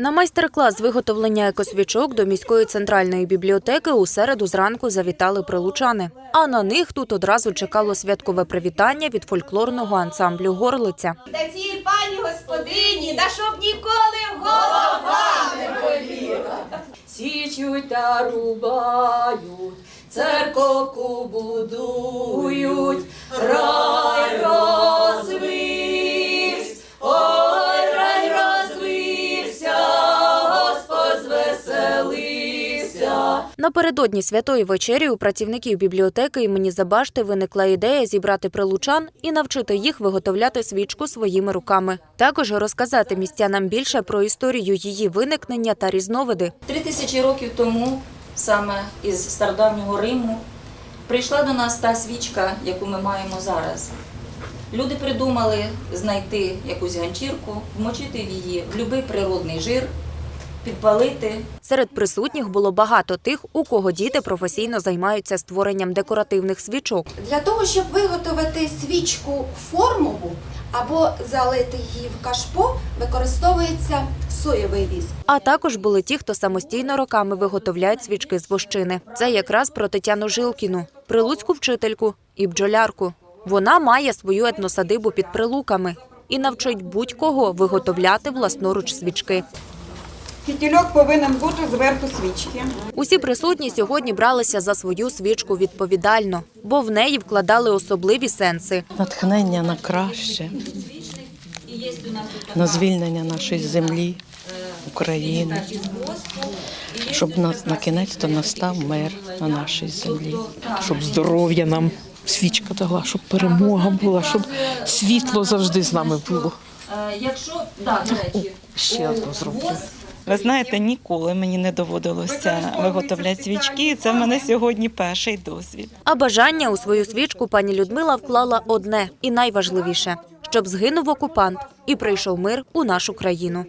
На майстер-клас виготовлення екосвічок до міської центральної бібліотеки у середу зранку завітали прилучани. А на них тут одразу чекало святкове привітання від фольклорного ансамблю Горлиця. Та цій пані господині, да щоб ніколи голова не боліла. Січуть та рубають, церковку будують, Напередодні святої вечері у працівників бібліотеки імені Забашти виникла ідея зібрати прилучан і навчити їх виготовляти свічку своїми руками. Також розказати містянам більше про історію її виникнення та різновиди. Три тисячі років тому, саме із стародавнього Риму, прийшла до нас та свічка, яку ми маємо зараз. Люди придумали знайти якусь ганчірку, вмочити в її в будь-який природний жир, підпалити, Серед присутніх було багато тих, у кого діти професійно займаються створенням декоративних свічок. Для того, щоб виготовити свічку формову або залити її в кашпо, використовується соєвий віск. А також були ті, хто самостійно роками виготовляють свічки з вощини. Це якраз про Тетяну Жилкіну, прилуцьку вчительку і бджолярку. Вона має свою етносадибу під прилуками і навчить будь-кого виготовляти власноруч свічки. Фітільок повинен бути зверху свічки. Усі присутні сьогодні бралися за свою свічку відповідально, бо в неї вкладали особливі сенси. натхнення на краще, на звільнення нашої землі, України, щоб нас на кінець то настав мир на нашій землі. щоб здоров'я нам свічка дала, щоб перемога була, щоб світло завжди з нами було. Е, Якщо речі, Ще одну зроблю. Ви знаєте, ніколи мені не доводилося виготовляти свічки. Це в мене сьогодні перший досвід. А бажання у свою свічку пані Людмила вклала одне і найважливіше щоб згинув окупант і прийшов мир у нашу країну.